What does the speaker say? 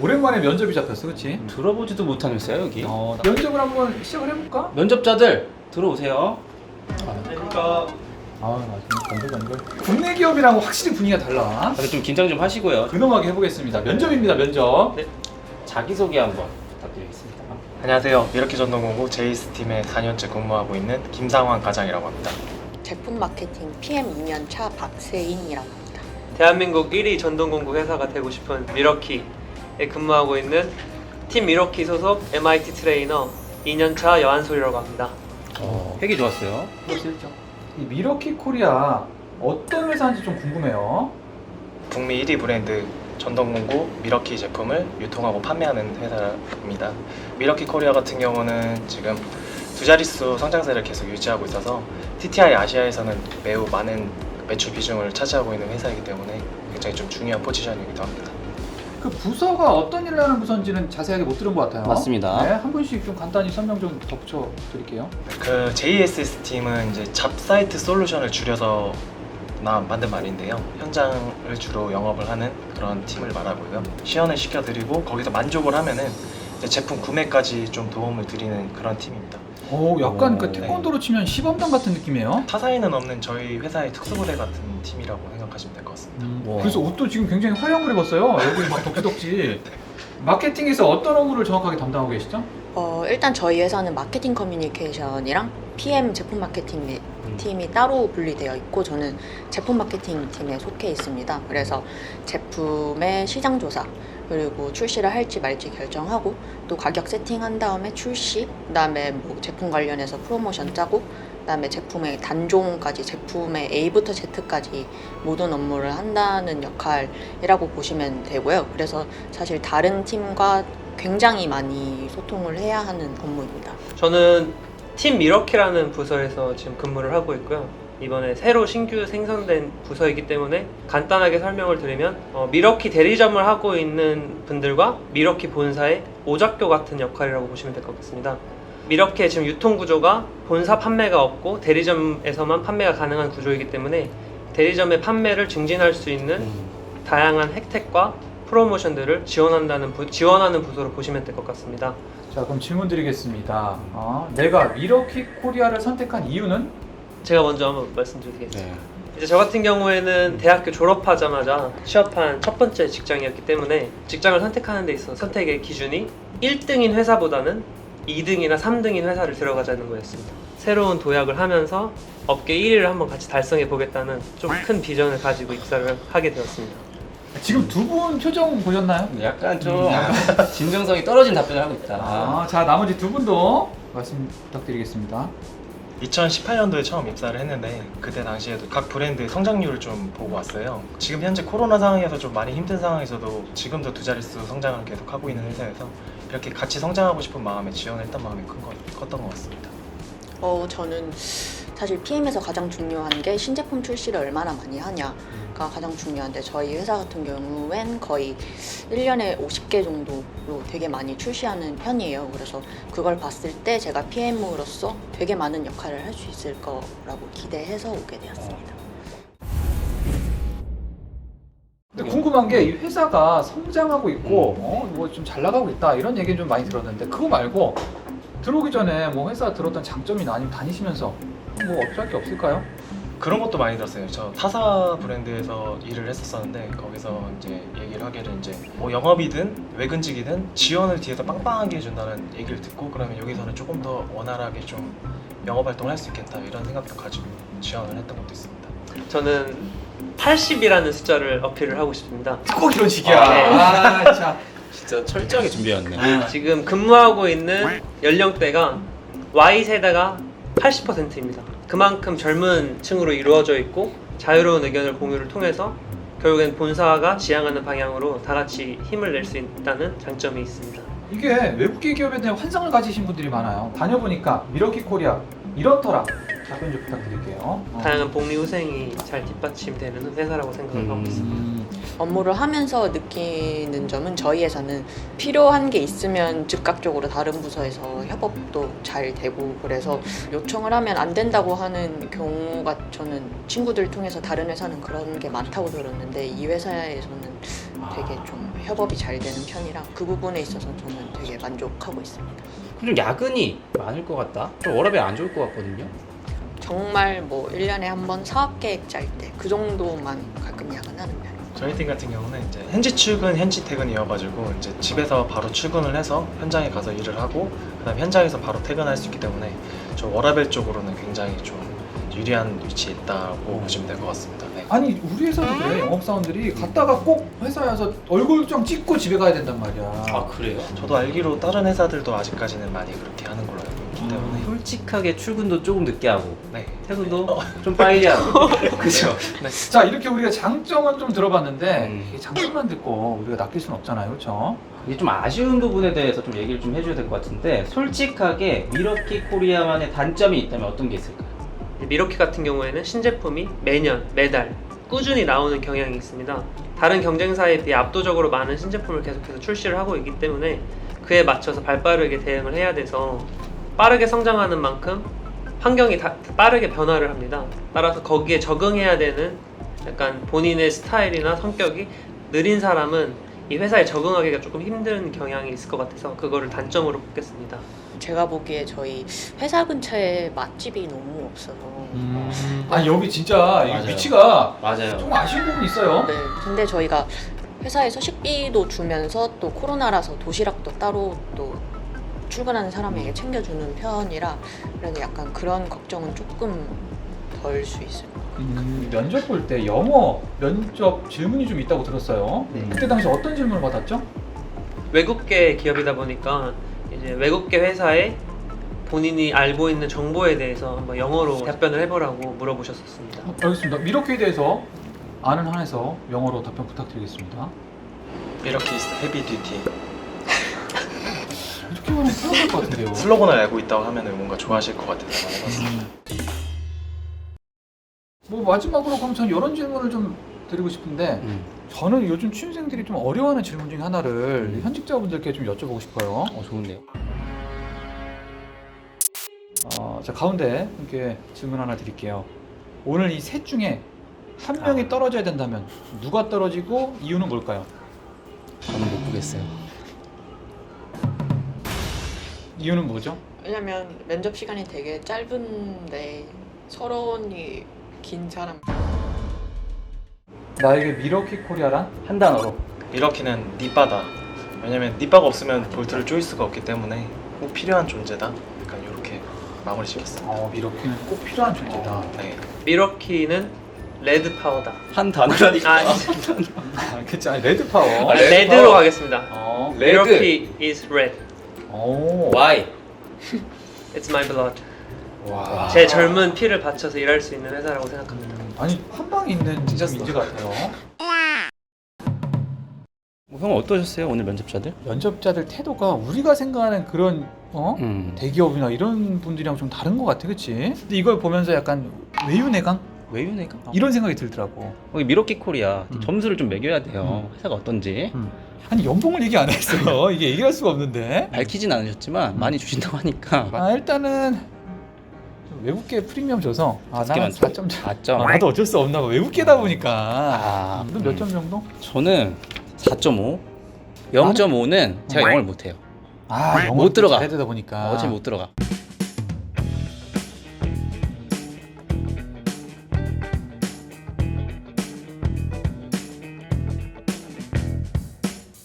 오랜만에 면접이 잡혔어, 그렇지? 들어보지도 못한 회사야 여기. 어, 나- 면접을 한번 시작을 해볼까? 면접자들 들어오세요. 그러니까 아, 나 지금 건들 건들. 국내 기업이랑 확실히 분위기가 달라. 다들 좀 긴장 좀 하시고요. 근엄하게 해보겠습니다. 면접입니다, 면접. 자기 소개 한번 부탁드리겠습니다. 안녕하세요. 미러키 전동공구 제이스 팀에 4년째 근무하고 있는 김상환 과장이라고 합니다. 제품 마케팅 PM 2년 차 박세인이라고 합니다. 대한민국 1위 전동공구 회사가 되고 싶은 미러키에 근무하고 있는 팀 미러키 소속 MIT 트레이너 2년차 여한솔이라고 합니다. 어, 회기 좋았어요. 이 미러키 코리아 어떤 회사인지 좀 궁금해요. 북미 1위 브랜드 전동공구 미러키 제품을 유통하고 판매하는 회사입니다. 미러키 코리아 같은 경우는 지금 두 자릿수 성장세를 계속 유지하고 있어서 TTI 아시아에서는 매우 많은 매출 비중을 차지하고 있는 회사이기 때문에 굉장히 좀 중요한 포지션이기도 합니다. 그 부서가 어떤 일을 하는 부서인지는 자세하게 못 들은 것 같아요. 맞습니다. 네, 한 분씩 좀 간단히 설명 좀 덧붙여 드릴게요. 그 JSS 팀은 이제 잡사이트 솔루션을 줄여서 나 만든 말인데요. 현장을 주로 영업을 하는 그런 팀을 말하고요. 시연을 시켜드리고 거기서 만족을 하면은 이제 제품 구매까지 좀 도움을 드리는 그런 팀입니다. 오, 약간 오, 그 네. 태권도로 치면 시범단 같은 느낌이에요. 타사에는 없는 저희 회사의 특수부대 같은 팀이라고 생각하시면 될 것 같습니다. 와. 그래서 옷도 지금 굉장히 화려한 걸 입었어요. 여기 막 덕지덕지. 마케팅에서 어떤 업무를 정확하게 담당하고 계시죠? 어, 일단 저희 회사는 마케팅 커뮤니케이션이랑 PM 제품 마케팅 팀이 따로 분리되어 있고 저는 제품 마케팅 팀에 속해 있습니다. 그래서 제품의 시장 조사 그리고 출시를 할지 말지 결정하고 또 가격 세팅한 다음에 출시 그다음에 뭐 제품 관련해서 프로모션 짜고 그다음에 제품의 단종까지 제품의 A부터 Z까지 모든 업무를 한다는 역할이라고 보시면 되고요. 그래서 사실 다른 팀과 굉장히 많이 소통을 해야 하는 업무입니다. 저는 팀 미러키라는 부서에서 지금 근무를 하고 있고요. 이번에 새로 신규 생성된 부서이기 때문에 간단하게 설명을 드리면 어, 미러키 대리점을 하고 있는 분들과 미러키 본사의 오작교 같은 역할이라고 보시면 될 것 같습니다. 미러키의 지금 유통 구조가 본사 판매가 없고 대리점에서만 판매가 가능한 구조이기 때문에 대리점의 판매를 증진할 수 있는 음, 다양한 혜택과 프로모션들을 지원한다는 부, 지원하는 부서로 보시면 될 것 같습니다. 자, 그럼 질문 드리겠습니다. 어, 내가 미러키 코리아를 선택한 이유는? 제가 먼저 한번 말씀드리겠습니다. 네. 이제 저 같은 경우에는 대학교 졸업하자마자 취업한 첫 번째 직장이었기 때문에 직장을 선택하는 데 있어서 선택의 기준이 1등인 회사보다는 2등이나 3등인 회사를 들어가자는 거였습니다. 새로운 도약을 하면서 업계 1위를 한번 같이 달성해 보겠다는 좀 큰 비전을 가지고 입사를 하게 되었습니다. 지금 두 분 표정 보셨나요? 약간 좀 진정성이 떨어진 답변을 하고 있다. 아, 자, 나머지 두 분도 말씀 부탁드리겠습니다. 2018년도에 처음 입사를 했는데 그때 당시에도 각 브랜드의 성장률을 좀 보고 왔어요. 지금 현재 코로나 상황에서 좀 많이 힘든 상황에서도 지금도 두 자릿수 성장을 계속 하고 있는 회사에서 이렇게 같이 성장하고 싶은 마음에 지원을 했던 마음이 큰 거, 컸던 것 같습니다. 어, 저는 사실 PM에서 가장 중요한 게 신제품 출시를 얼마나 많이 하냐가 가장 중요한데 저희 회사 같은 경우엔 거의 1년에 50개 정도로 되게 많이 출시하는 편이에요. 그래서 그걸 봤을 때 제가 PM으로서 되게 많은 역할을 할 수 있을 거라고 기대해서 오게 되었습니다. 근데 궁금한 게 이 회사가 성장하고 있고 어, 뭐좀 잘 나가고 있다 이런 얘기는 좀 많이 들었는데 그거 말고 들어오기 전에 뭐 회사 들었던 장점이나 아니면 다니시면서 뭐 어필할 게 없을까요? 그런 것도 많이 들었어요. 저 타사 브랜드에서 일을 했었었는데 거기서 이제 얘기를 하기를 이제 뭐 영업이든 외근직이든 지원을 뒤에서 빵빵하게 해준다는 얘기를 듣고 그러면 여기서는 조금 더 원활하게 좀 영업 활동을 할 수 있겠다 이런 생각도 가지고 지원을 했던 것도 있습니다. 저는 80이라는 숫자를 어필을 하고 싶습니다. 꼭 이런 식이야. 아, 네. 아, 자. 진짜 철저하게 준비해왔네. 지금 근무하고 있는 연령대가 Y세대가 80%입니다. 그만큼 젊은 층으로 이루어져 있고 자유로운 의견을 공유를 통해서 결국엔 본사가 지향하는 방향으로 다 같이 힘을 낼 수 있다는 장점이 있습니다. 이게 외국계 기업에 대한 환상을 가지신 분들이 많아요. 다녀보니까 미러키 코리아 이렇더라. 답변 좀 부탁드릴게요. 어. 다양한 복리 후생이 잘 뒷받침되는 회사라고 생각을 하고 있습니다. 음, 업무를 하면서 느끼는 점은 저희 회사는 필요한 게 있으면 즉각적으로 다른 부서에서 협업도 잘 되고 그래서 요청을 하면 안 된다고 하는 경우가 저는 친구들 통해서 다른 회사는 그런 게 많다고 들었는데 이 회사에서는 되게 좀 협업이 잘 되는 편이라 그 부분에 있어서 저는 되게 만족하고 있습니다. 좀 야근이 많을 것 같다. 좀 워라밸 안 좋을 것 같거든요. 정말 뭐 1년에 한 번 사업 계획 짤 때 그 정도만 가끔 야근하는 편이에요. 저희 팀 같은 경우는 이제 현지 출근, 현지 퇴근이어가지고 이제 집에서 바로 출근을 해서 현장에 가서 일을 하고 그다음 현장에서 바로 퇴근할 수 있기 때문에 저 워라벨 쪽으로는 굉장히 좀 유리한 위치에 있다고 보시면 될 것 같습니다. 네. 아니 우리 회사도 그래 영업사원들이 갔다가 꼭 회사에 와서 얼굴장 찍고 집에 가야 된단 말이야 아 그래요? 저도 알기로 다른 회사들도 아직까지는 많이 그렇게 하는 걸로 알고 있기 때문에 솔직하게 출근도 조금 늦게 하고 네. 퇴근도 좀 빨리 하고. 그죠? 자 이렇게 우리가 장점은 좀 들어봤는데 음. 이 장점만 듣고 우리가 낚일 수는 없잖아요 그렇죠? 이게 좀 아쉬운 부분에 대해서 좀 얘기를 좀 해줘야 될 것 같은데 솔직하게 미러키 코리아만의 단점이 있다면 어떤 게 있을까요? 미러키 같은 경우에는 신제품이 매년 매달 꾸준히 나오는 경향이 있습니다. 다른 경쟁사에 비해 압도적으로 많은 신제품을 계속해서 출시를 하고 있기 때문에 그에 맞춰서 발빠르게 대응을 해야 돼서 빠르게 성장하는 만큼 환경이 다 빠르게 변화를 합니다. 따라서 거기에 적응해야 되는 약간 본인의 스타일이나 성격이 느린 사람은 이 회사에 적응하기가 조금 힘든 경향이 있을 것 같아서 그거를 단점으로 꼽겠습니다. 제가 보기에 저희 회사 근처에 맛집이 너무 없어서 아니 여기 진짜 이 맞아요. 위치가 맞아요. 좀 아쉬운 부분이 있어요 네, 근데 저희가 회사에서 식비도 주면서 또 코로나라서 도시락도 따로 또 출근하는 사람에게 챙겨주는 편이라 그래도 약간 그런 걱정은 조금 덜 수 있어요. 음, 면접 볼 때 영어 면접 질문이 좀 있다고 들었어요 네. 그때 당시 어떤 질문을 받았죠? 외국계 기업이다 보니까 이제 외국계 회사에 본인이 알고 있는 정보에 대해서 한번 영어로 답변을 해보라고 물어보셨었습니다. 어, 알겠습니다 미러키에 대해서 아는 한에서 영어로 답변 부탁드리겠습니다 이렇게 헤비 하면 편할 것 같은데요 슬로건을 알고 있다고 하면 뭔가 좋아하실 것 같아서 해봤습니다. 뭐 마지막으로 그럼 전 이런 질문을 좀 드리고 싶은데 음. 저는 요즘 취준생들이 좀 어려워하는 질문 중에 하나를 현직자분들께 좀 여쭤보고 싶어요. 어 좋은데요. 어, 자 가운데 이렇게 질문 하나 드릴게요. 오늘 이 셋 중에 한 명이 아. 떨어져야 된다면 누가 떨어지고 이유는 뭘까요? 저는 못 보겠어요. 이유는 뭐죠? 왜냐면 면접 시간이 되게 짧은데 서론이 긴 사람 나에게 미러키 코리아란? 한 단어로. 미러키는 니바다. 왜냐면 니바가 없으면 볼트를 조일 수가 없기 때문에 꼭 필요한 존재다. 약간 이렇게 마무리 지었습니다. 어 미러키는 꼭 필요한 존재다. 네. 미러키는 레드 파워다. 한 단어라니까. 아, 아, 그치 아니 레드 파워. 아, 레드 레드로 파워. 가겠습니다. 어. 레드. 미러키 is red. 오. Why? It's my blood. 와. 제 젊은 피를 바쳐서 일할 수 있는 회사라고 생각합니다. 아니 한 방에 있는 진짜 민지 같아요. 뭐, 형 어떠셨어요 오늘 면접자들? 면접자들 태도가 우리가 생각하는 그런 어 음. 대기업이나 이런 분들이랑 좀 다른 것 같아, 그렇지? 근데 이걸 보면서 약간 외유내강 외유내가? 이런 생각이 들더라고. 여기 미러키 코리아 음. 점수를 좀 매겨야 돼요. 회사가 어떤지 아니 연봉을 얘기 안 했어. 이게 얘기할 수가 없는데. 밝히진 않으셨지만 많이 주신다고 하니까 아 일단은 외국계 프리미엄 줘서 아 다섯 개 나는 만점. 4점 줘. 맞죠? 아, 나도 어쩔 수 없나 봐. 외국계다 보니까. 아, 너몇점 정도? 저는 4.5. 0.5는 제가 음. 영어를 못해요. 아, 못 들어가. 잘해다 보니까. 어차피 못 들어가.